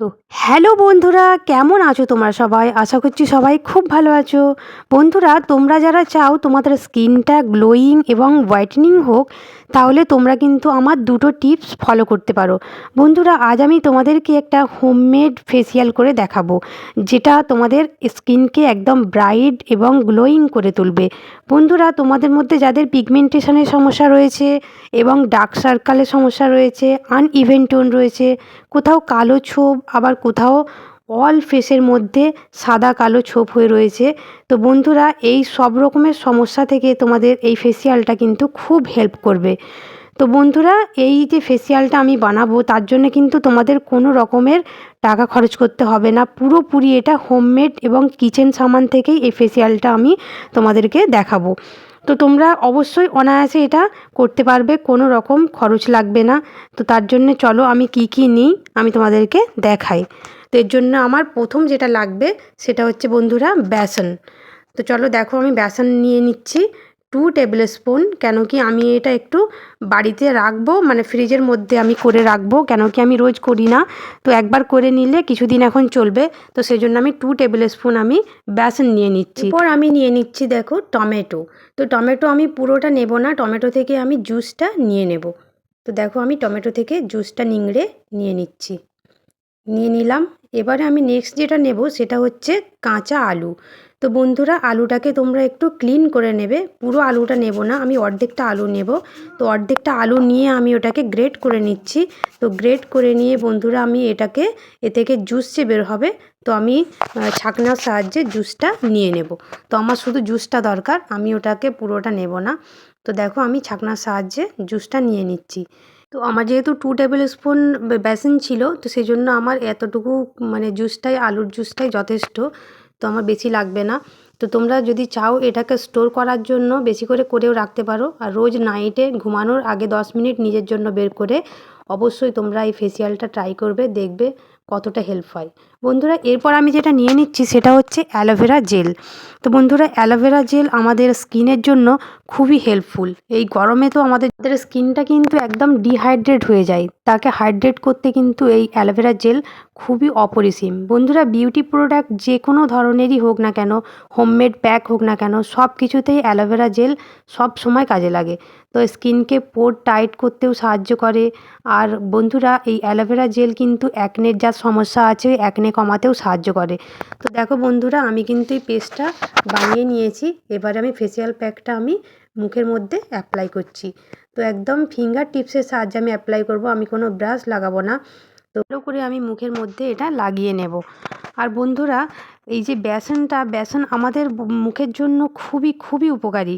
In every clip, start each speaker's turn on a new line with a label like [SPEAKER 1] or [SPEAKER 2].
[SPEAKER 1] তো হ্যালো বন্ধুরা, কেমন আছো তোমরা সবাই? আশা করছি সবাই খুব ভালো আছো। বন্ধুরা, তোমরা যারা চাও তোমাদের স্কিনটা গ্লোয়িং এবং হোয়াইটেনিং হোক, তাহলে তোমরা কিন্তু আমার দুটো টিপস ফলো করতে পারো। বন্ধুরা, আজ আমি তোমাদেরকে একটা হোমমেড ফেসিয়াল করে দেখাবো, যেটা তোমাদের স্কিনকে একদম ব্রাইট এবং গ্লোয়িং করে তুলবে। বন্ধুরা, তোমাদের মধ্যে যাদের পিগমেন্টেশনের সমস্যা রয়েছে এবং ডার্ক সার্কালের সমস্যা রয়েছে, আনইভেন টোন রয়েছে, কোথাও কালো ছোপ আবার কোথাও অল ফেসের মধ্যে সাদা কালো ছোপ হয়ে রয়েছে। তো বন্ধুরা, এই সব রকমের সমস্যা থেকে তোমাদের এই ফেসিয়ালটা কিন্তু খুব হেল্প করবে। তো বন্ধুরা, এই যে ফেসিয়ালটা আমি বানাবো, তার জন্য কিন্তু তোমাদের কোনো রকমের টাকা খরচ করতে হবে না। পুরোপুরি এটা হোমমেড এবং কিচেন সামান থেকেই এই ফেসিয়ালটা আমি তোমাদেরকে দেখাবো। তো তোমরা অবশ্যই অনায়াসে এটা করতে পারবে, কোনো রকম খরচ লাগবে না। তো তার জন্যে চলো আমি কি কি নিই, আমি তোমাদেরকে দেখাই। তো এর জন্য আমার প্রথম যেটা লাগবে, সেটা হচ্ছে বন্ধুরা, বেসন। তো চলো দেখো আমি বেসন নিয়ে নিচ্ছি। টু টেবিল স্পুন কেন কি আমি এটা একটু বাড়িতে রাখব মানে ফ্রিজের মধ্যে আমি করে রাখব কেন কি আমি রোজ করি না। তো একবার করে নিলে কিছুদিন এখন চলবে, তো সেই জন্য আমি টু টেবিল স্পুন আমি বেসন নিয়ে নিচ্ছি। এরপর আমি নিয়ে নিচ্ছি দেখো টমেটো। তো টমেটো আমি পুরোটা নেব না, টমেটো থেকে আমি জুসটা নিয়ে নেব। তো দেখো আমি টমেটো থেকে জুসটা নিংড়ে নিয়ে নিচ্ছি। নিয়ে নিলাম। এবারে আমি নেক্সট যেটা নেব সেটা হচ্ছে কাঁচা আলু। তো বন্ধুরা, আলুটাকে তোমরা একটু ক্লিন করে নেবে। পুরো আলুটা নেব না, আমি অর্ধেকটা আলু নেব। তো অর্ধেকটা আলু নিয়ে আমি ওটাকে গ্রেট করে নিচ্ছি। তো গ্রেট করে নিয়ে বন্ধুরা, আমি এটাকে, এ থেকে জুস যে বের হবে, তো আমি ছাকনার সাহায্যে জুসটা নিয়ে নেব। তো আমার শুধু জুসটা দরকার, আমি ওটাকে পুরোটা নেব না। তো দেখো, আমি ছাকনার সাহায্যে জুসটা নিয়ে নিচ্ছি। তো আমার যেহেতু টু টেবিল স্পুন বেসন ছিল, তো সেই জন্য আমার এতটুকু মানে জুসটাই আলুর জুসটাই যথেষ্ট। তো আমার বেশি লাগবে না। তো তোমরা যদি চাও এটাকে স্টোর করার জন্য বেশি করে করেও রাখতে পারো। আর রোজ নাইটে ঘুমানোর আগে দশ মিনিট নিজের জন্য বের করে অবশ্যই তোমরা এই ফেসিয়ালটা ট্রাই করবে, দেখবে কতটা হেল্প হয় বন্ধুরা, এরপর আমি যেটা নিয়ে নিচ্ছি সেটা হচ্ছে অ্যালোভেরা জেল তো বন্ধুরা অ্যালোভেরা জেল আমাদের স্কিনের জন্য খুবই হেল্পফুল এই গরমে তো আমাদের স্কিনটা কিন্তু একদম ডিহাইড্রেট হয়ে যায়। তাকে হাইড্রেট করতে কিন্তু এই অ্যালোভেরা জেল খুবই অপরিসীম। বন্ধুরা বিউটি প্রোডাক্ট যে কোনো ধরনেরই হোক না কেন হোমমেড প্যাক হোক না কেন সব কিছুতেই অ্যালোভেরা জেল সব সময় কাজে লাগে। তো স্কিনকে পোর টাইট করতেও সাহায্য করে। আর বন্ধুরা, এই অ্যালোভেরা জেল কিন্তু অ্যাকনের যা সমস্যা আছে অ্যাকনে কমাতেও সাহায্য করে। তো দেখো বন্ধুরা, আমি কিন্তু এই পেস্টটা বানিয়ে নিয়েছি। এবারে আমি ফেসিয়াল প্যাকটা আমি মুখের মধ্যে অ্যাপ্লাই করছি। তো একদম ফিঙ্গার টিপসের সাহায্যে আমি অ্যাপ্লাই করব, আমি কোনো ব্রাশ লাগাবো না। তো করে আমি মুখের মধ্যে এটা লাগিয়ে নেব। আর বন্ধুরা এই যে বেসনটা, বেসন আমাদের মুখের জন্য খুবই খুবই উপকারী।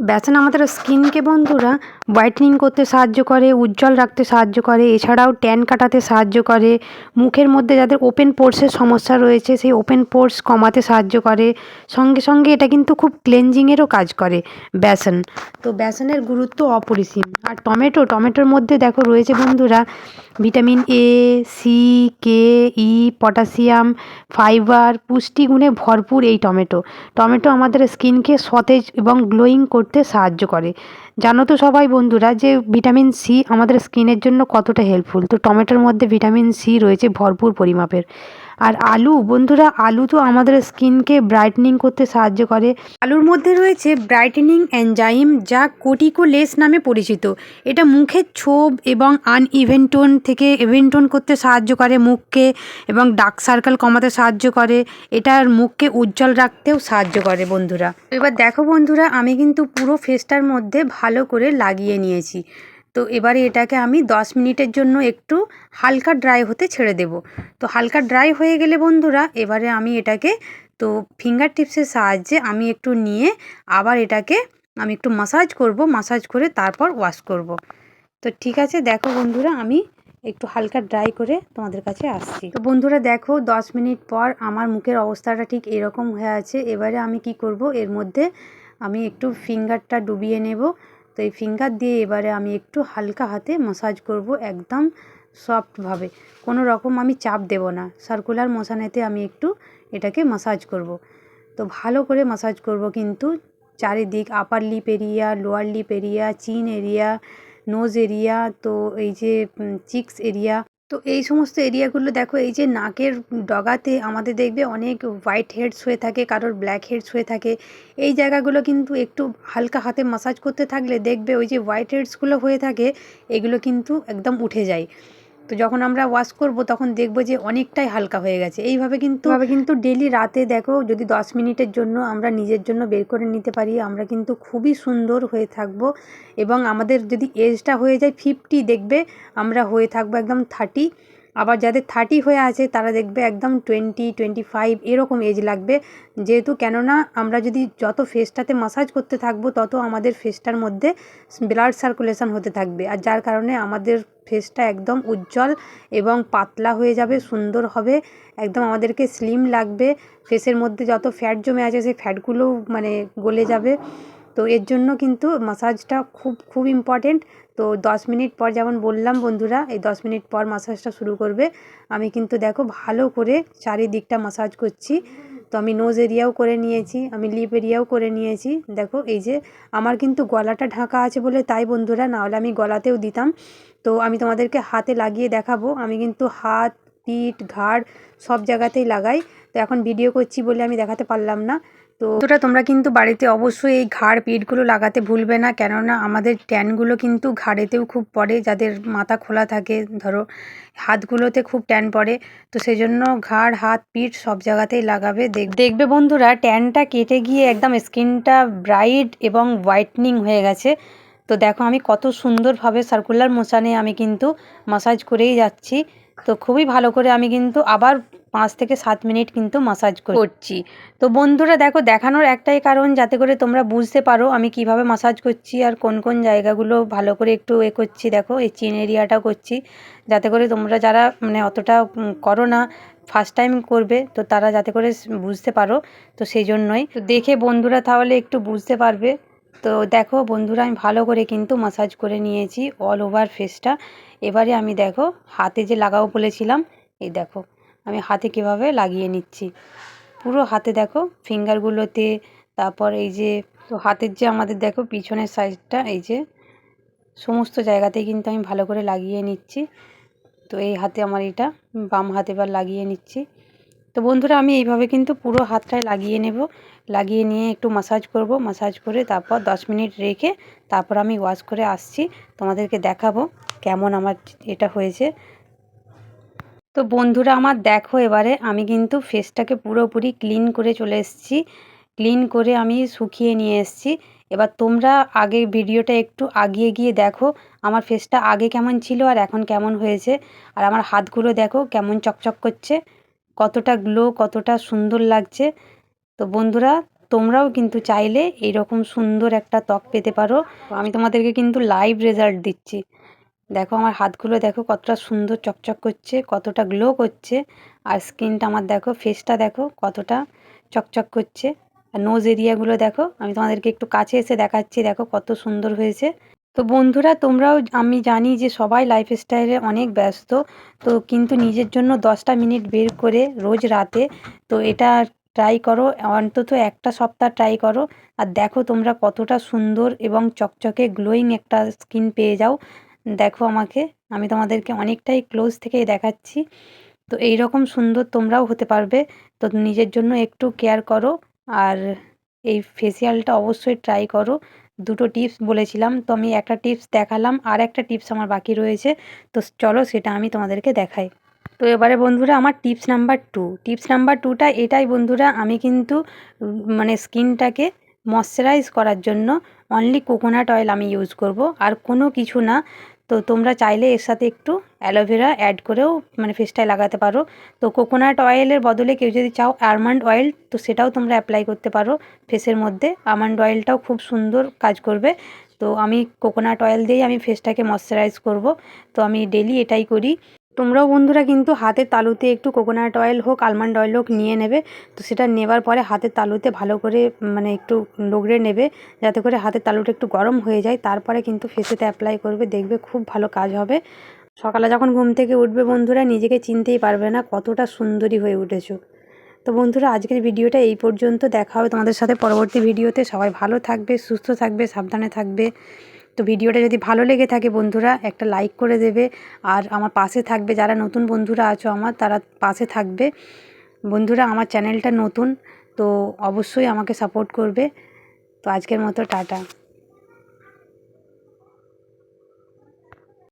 [SPEAKER 1] বেসন আমাদের স্কিনকে বন্ধুরা হোয়াইটনিং করতে সাহায্য করে, উজ্জ্বল রাখতে সাহায্য করে, এছাড়াও ট্যান কাটাতে সাহায্য করে, মুখের মধ্যে যাদের ওপেন পোর্সের সমস্যা রয়েছে সেই ওপেন পোর্স কমাতে সাহায্য করে, সঙ্গে সঙ্গে এটা কিন্তু খুব ক্লেনজিংয়েরও কাজ করে বেসন। তো বেসনের গুরুত্ব অপরিসীম। আর টমেটো, টমেটোর মধ্যে দেখো রয়েছে বন্ধুরা vitamin A, C, K, E, potassium, fibre, পুষ্টিগুণে ভরপুর এই টমেটো। টমেটো আমাদের স্কিনকে সতেজ এবং গ্লোয়িং করতে সাহায্য করে। জানো তো সবাই বন্ধুরা যে ভিটামিন সি আমাদের স্কিনের জন্য কতটা হেল্পফুল? তো টমেটোর মধ্যে ভিটামিন সি রয়েছে ভরপুর পরিমাপের। আর আলু, বন্ধুরা, আলু তো আমাদের স্কিনকে ব্রাইটনিং করতে সাহায্য করে। আলুর মধ্যে রয়েছে ব্রাইটেনিং অ্যানজাইম যা কোটিকোলেস নামে পরিচিত। এটা মুখের ছোপ এবং আনইভেন টোন থেকে ইভেন টোন করতে সাহায্য করে মুখকে এবং ডার্ক সার্কেল কমাতে সাহায্য করে। এটার মুখকে উজ্জ্বল রাখতেও সাহায্য করে, বন্ধুরা। এবার দেখো, বন্ধুরা, আমি কিন্তু পুরো ফেসটার মধ্যে ভালো করে লাগিয়ে নিয়েছি। তো এবারে এটাকে আমি দশ মিনিটের জন্য একটু হালকা ড্রাই হতে ছেড়ে দেব। তো হালকা ড্রাই হয়ে গেলে বন্ধুরা, এবারে আমি এটাকে, তো ফিঙ্গার টিপসের সাহায্যে আমি একটু নিয়ে আবার এটাকে আমি একটু মাসাজ করব, মাসাজ করে তারপর ওয়াশ করব। তো ঠিক আছে, দেখো বন্ধুরা, আমি একটু হালকা ড্রাই করে তোমাদের কাছে আসছি। তো বন্ধুরা, দেখো দশ মিনিট পর আমার মুখের অবস্থাটা ঠিক এরকম হয়ে আছে। এবারে আমি কি করব, এর মধ্যে আমি একটু ফিঙ্গারটা ডুবিয়ে নেব। তো এই ফিঙ্গার দিয়ে এবারে আমি একটু হালকা হাতে মসাজ করব একদম সফটভাবে কোনো রকম আমি চাপ দেব না। সার্কুলার মোশানেতে আমি একটু এটাকে মাসাজ করব। তো ভালো করে মাসাজ করব কিন্তু চারিদিক upper lip area lower lip area chin area nose area তো এই যে চিক্স এরিয়া তো এই সমস্ত এরিয়াগুলো দেখো, এই যে নাকের ডগাতে আমাদের দেখবে অনেক হোয়াইট হেডস হয়ে থাকে, কারোর ব্ল্যাক হেডস হয়ে থাকে। এই জায়গাগুলো কিন্তু একটু হালকা হাতে মাসাজ করতে থাকলে দেখবে ওই যে হোয়াইট হেডসগুলো হয়ে থাকে, এগুলো কিন্তু একদম উঠে যায়। তো যখন আমরা ওয়াশ করব, তখন দেখব যে অনেকটাই হালকা হয়ে গেছে। এইভাবে কিন্তু কিন্তু ডেলি রাতে দেখো, যদি দশ মিনিটের জন্য আমরা নিজের জন্য বের করে নিতে পারি, আমরা কিন্তু খুবই সুন্দর হয়ে থাকব। এবং আমাদের যদি এজটা হয়ে যায় ফিফটি দেখবে, আমরা হয়ে থাকব একদম থার্টি আবার যাদের থার্টি হয়ে আছে, তারা দেখবে একদম টোয়েন্টি টোয়েন্টি ফাইভ এরকম এজ লাগবে। যেহেতু কেননা আমরা যদি যত ফেসটাতে মাসাজ করতে থাকব, তত আমাদের ফেসটার মধ্যে ব্লাড সার্কুলেশন হতে থাকবে। আর যার কারণে আমাদের ফেসটা একদম উজ্জ্বল এবং পাতলা হয়ে যাবে, সুন্দর হবে, একদম আমাদেরকে স্লিম লাগবে। ফেসের মধ্যে যত ফ্যাট জমে আছে, সেই ফ্যাটগুলোও মানে গলে যাবে। তো এর জন্য কিন্তু মাসাজটা খুব খুব ইম্পর্টেন্ট তো দশ মিনিট পর যেমন বললাম বন্ধুরা, এই দশ মিনিট পর মাসাজটা শুরু করবে। আমি কিন্তু দেখো ভালো করে চারিদিকটা মাসাজ করছি। তো আমি নোজ এরিয়াও করে নিয়েছি, আমি লিপ এরিয়াও করে নিয়েছি। দেখো এই যে আমার কিন্তু গলাটা ঢাকা আছে বলে তাই বন্ধুরা, নাহলে আমি গলাতেও দিতাম। তো আমি তোমাদেরকে হাতে লাগিয়ে দেখাবো। আমি কিন্তু হাত, পিঠ, ঘাড় সব জায়গাতেই লাগাই। তো এখন ভিডিও করছি বলে আমি দেখাতে পারলাম না। তো ওটা তোমরা কিন্তু বাড়িতে অবশ্যই এই ঘাড় পিঠগুলো লাগাতে ভুলবে না। কেননা আমাদের ট্যানগুলো কিন্তু ঘাড়েতেও খুব পড়ে, যাদের মাথা খোলা থাকে, ধরো হাতগুলোতে খুব ট্যান পড়ে, তো সেই জন্য ঘাড়, হাত, পিঠ সব জায়গাতেই লাগাবে, দেখবে। বন্ধুরা, ট্যানটা কেটে গিয়ে একদম স্কিনটা ব্রাইট এবং হোয়াইটনিং হয়ে গেছে। তো দেখো আমি কত সুন্দরভাবে সার্কুলার মোশানে আমি কিন্তু মাসাজ করেই যাচ্ছি। তো খুবই ভালো করে আমি কিন্তু আবার পাঁচ থেকে সাত মিনিট কিন্তু মাসাজ করছি। তো বন্ধুরা দেখো, দেখানোর একটাই কারণ, যাতে করে তোমরা বুঝতে পারো আমি কীভাবে মাসাজ করছি আর কোন কোন জায়গাগুলো ভালো করে একটু এ করছি। দেখো, এই চিন এরিয়াটা করছি। যাতে করে তোমরা যারা মানে অতটা করো না ফার্স্ট টাইম করবে, তো তারা যাতে করে বুঝতে পারো। তো সেই জন্যই। তো দেখে বন্ধুরা তাহলে একটু বুঝতে পারবে। তো দেখো বন্ধুরা, আমি ভালো করে কিন্তু মাসাজ করে নিয়েছি অল ওভার ফেসটা এবারে আমি দেখো হাতে যে লাগাবো বলেছিলাম, এই দেখো আমি হাতে কীভাবে লাগিয়ে নিচ্ছি। পুরো হাতে দেখো ফিঙ্গারগুলোতে তারপর এই যে, তো হাতের যে আমাদের দেখো পিছনের সাইডটা এই যে সমস্ত জায়গাতেই কিন্তু আমি ভালো করে লাগিয়ে নিচ্ছি। তো এই হাতে আমার এটা বাম হাতে এবার লাগিয়ে নিচ্ছি। তো বন্ধুরা, আমি এইভাবে কিন্তু পুরো হাতটায় লাগিয়ে নেব। লাগিয়ে নিয়ে একটু মাসাজ করব। মাসাজ করে তারপর দশ মিনিট রেখে তারপর আমি ওয়াশ করে আসছি। তোমাদেরকে দেখাবো কেমন আমার এটা হয়েছে। তো বন্ধুরা, আমার দেখো এবারে আমি কিন্তু ফেসটাকে পুরোপুরি ক্লিন করে চলে এসেছি। ক্লিন করে আমি শুকিয়ে নিয়ে এসেছি। এবার তোমরা আগে ভিডিওটা একটু আগিয়ে গিয়ে দেখো আমার ফেসটা আগে কেমন ছিল আর এখন কেমন হয়েছে। আর আমার হাতগুলো দেখো কেমন চকচক করছে। কতটা গ্লো কতটা সুন্দর লাগছে। তো বন্ধুরা, তোমরাও কিন্তু চাইলে এইরকম সুন্দর একটা ত্বক পেতে পারো। আমি তোমাদেরকে কিন্তু লাইভ রেজাল্ট দিচ্ছি। দেখো আমার হাতগুলো দেখো কতটা সুন্দর চকচক করছে, কতটা গ্লো করছে। আর স্কিনটা আমার দেখো ফেসটা দেখো কতটা চকচক করছে। আর নোজ এরিয়াগুলো দেখো, আমি তোমাদেরকে একটু কাছে এসে দেখাচ্ছি, দেখো কত সুন্দর হয়েছে। তো বন্ধুরা, তোমরাও আমি জানি যে সবাই লাইফস্টাইলে অনেক ব্যস্ত। তো কিন্তু নিজের জন্য দশটা মিনিট বের করে রোজ রাতে, তো এটা ট্রাই করো। অন্তত একটা সপ্তাহ ট্রাই করো। আর দেখো তোমরা কতটা সুন্দর এবং চকচকে গ্লোয়িং একটা স্কিন পেয়ে যাও। দেখো আমাকে, আমি তোমাদেরকে অনেকটাই ক্লোজ থেকে দেখাচ্ছি। তো এই রকম সুন্দর তোমরাও হতে পারবে। তো নিজের জন্য একটু কেয়ার করো। আর এই ফেসিয়ালটা অবশ্যই ট্রাই করো। দুটো টিপস বলেছিলাম। তো আমি একটা টিপস দেখালাম, আর একটা টিপস আমার বাকি রয়েছে। তো চলো সেটা আমি তোমাদেরকে দেখাই। তো এবারে বন্ধুরা, আমার tips number two tips number টুটা এটাই বন্ধুরা, আমি কিন্তু মানে স্কিনটাকে ময়শ্চারাইজ করার জন্য অনলি কোকোনাট অয়েল আমি ইউজ করব। আর কোনো কিছু না তো তোমরা চাইলে এর সাথে একটু অ্যালোভেরা অ্যাড করেও মানে ফেসটায় লাগাতে পারো। তো কোকোনাট অয়েলের বদলে কেউ যদি চাও আলমন্ড অয়েল তো সেটাও তোমরা অ্যাপ্লাই করতে পারো ফেসের মধ্যে। আমন্ড অয়েলটাও খুব সুন্দর কাজ করবে। তো আমি কোকোনাট অয়েল দিয়েই আমি ফেসটাকে ময়শ্চারাইজ করব। তো আমি ডেলি এটাই করি। তোমরাও বন্ধুরা কিন্তু হাতের তালুতে একটু কোকোনাট অয়েল হোক আলমন্ড অয়েল হোক নিয়ে নেবে। তো সেটা নেবার পরে হাতের তালুতে ভালো করে মানে একটু লগড়ে নেবে, যাতে করে হাতের তালুটা একটু গরম হয়ে যায়। তারপরে কিন্তু ফেসেতে অ্যাপ্লাই করবে, দেখবে খুব ভালো কাজ হবে। সকালে যখন ঘুম থেকে উঠবে বন্ধুরা, নিজেকে চিনতেই পারবে না কতটা সুন্দরী হয়ে উঠেছো। তো বন্ধুরা, আজকের ভিডিওটা এই পর্যন্ত। দেখা হবে তোমাদের সাথে পরবর্তী ভিডিওতে। সবাই ভালো থাকবে, সুস্থ থাকবে, সাবধানে থাকবে। তো ভিডিওটা যদি ভালো লেগে থাকে বন্ধুরা, একটা লাইক করে দেবে। আর আমার পাশে থাকবে যারা নতুন বন্ধুরা আছো আমার, তারা পাশে থাকবে। বন্ধুরা, আমার চ্যানেলটা নতুন, তো অবশ্যই আমাকে সাপোর্ট করবে। তো আজকের মতো, টাটা।